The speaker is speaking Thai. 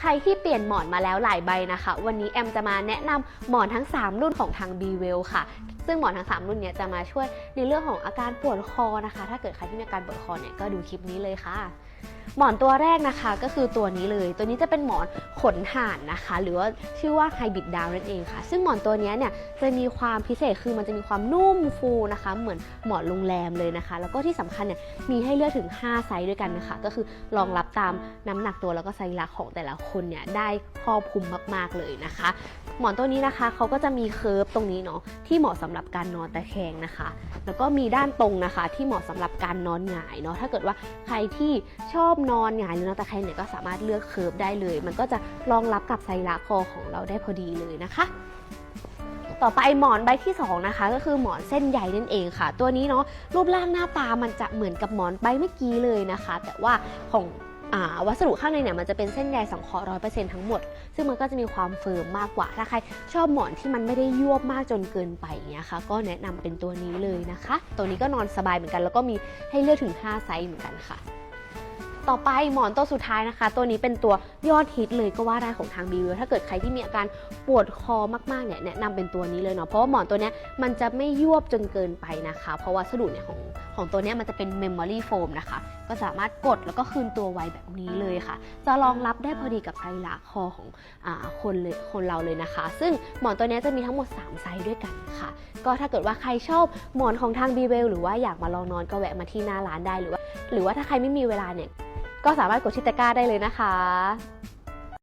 ใครที่เปลี่ยนหมอนมาแล้วหลายใบนะคะ วันนี้แอมจะมาแนะนำหมอนทั้ง 3 รุ่นของทาง b w e l l ค่ะ ซึ่งหมอนทั้ง 3 รุ่นเนี้ยจะมาช่วยในเรื่องของอาการปวดคอนะคะ ถ้าเกิดใครที่มีอาการปวดคอเนี่ยก็ดูคลิปนี้เลยค่ะ หมอนตัวแรกนะคะก็คือตัวนี้เลย ตัวนี้จะเป็นหมอนขนห่านนะคะ หรือว่าชื่อว่าไฮบิดดาวนั่นเองค่ะ ซึ่งหมอนตัวนี้เนี่ยจะมีความพิเศษคือมันจะมีความนุ่มฟูนะคะ เหมือนหมอนโรงแรมเลยนะคะ แล้วก็ที่สำคัญเนี่ยมีให้เลือกถึง 5 ไซส์ด้วยกันนะคะ ก็คือรองรับตามน้ำหนักตัวแล้วก็ไซส์ลักของแต่ละคนเนี่ยได้ครอบคลุมมาก ๆเลยนะคะ หมอนตัวนี้นะคะเขาก็จะมีเคิร์ฟตรงนี้เนาะที่เหมาะสำหรับการนอนตะแคงนะคะ แล้วก็มีด้านตรงนะคะ ที่เหมาะสำหรับการนอนหงายเนาะถ้าเกิดว่าใครที่ชอบนอนหงายหรือนอนตะแคงเนี่ยก็สามารถเลือกเคิร์ฟได้เลย มันก็จะรองรับกับไซระคอของเราได้พอดีเลยนะคะต่อไปหมอนใบที่2นะคะก็คือหมอนเส้นใยนั่นเองค่ะ ตัวนี้เนาะรูปร่างหน้าตามันจะเหมือนกับหมอนใบเมื่อกี้เลยนะคะ แต่ว่าของวัสดุข้างในเนี่ยมันจะเป็นเส้นใยสังเคราะห์ร้อยเปอร์เซ็นต์ทั้งหมด ซึ่งมันก็จะมีความเฟิร์มมากกว่า ถ้าใครชอบหมอนที่มันไม่ได้ยวบมากจนเกินไปอย่างเงี้ยค่ะ ก็แนะนำเป็นตัวนี้เลยนะคะ ตัวนี้ก็นอนสบายเหมือนกัน แล้วก็มีให้เลือกถึง 5 ไซส์เหมือนกันค่ะ ต่อไปหมอนตัวสุดท้ายนะคะ ตัวนี้เป็นตัวยอดฮิตเลยก็ว่าได้ของทางบีวิวถ้าเกิดใครที่มีอาการปวดคอมากๆเนี่ยแนะนำเป็นตัวนี้เลยเนาะเพราะว่าหมอนตัวเนี้ยมันจะไม่ยวบจนเกินไปนะคะ เพราะวัสดุเนี่ยของของตัวเนี้ยมันจะเป็นเมมโมรี่โฟมนะคะ ก็สามารถกดแล้วก็คืนตัวไวแบบนี้เลยค่ะ จะรองรับได้พอดีกับไซส์หลาคอของอคนเลยคนเราเลยนะคะ ซึ่งหมอนตัวนี้จะมีทั้งหมด 3 ไซส์ด้วยกันค่ะ ก็ถ้าเกิดว่าใครชอบหมอนของทางบีเวลหรือว่าอยากมาลองนอนก็แวะมาที่หน้าร้านได้หรือว่า หรือว่าถ้าใครไม่มีเวลาเนี่ย ก็สามารถกดชิดตะกร้าได้เลยนะคะ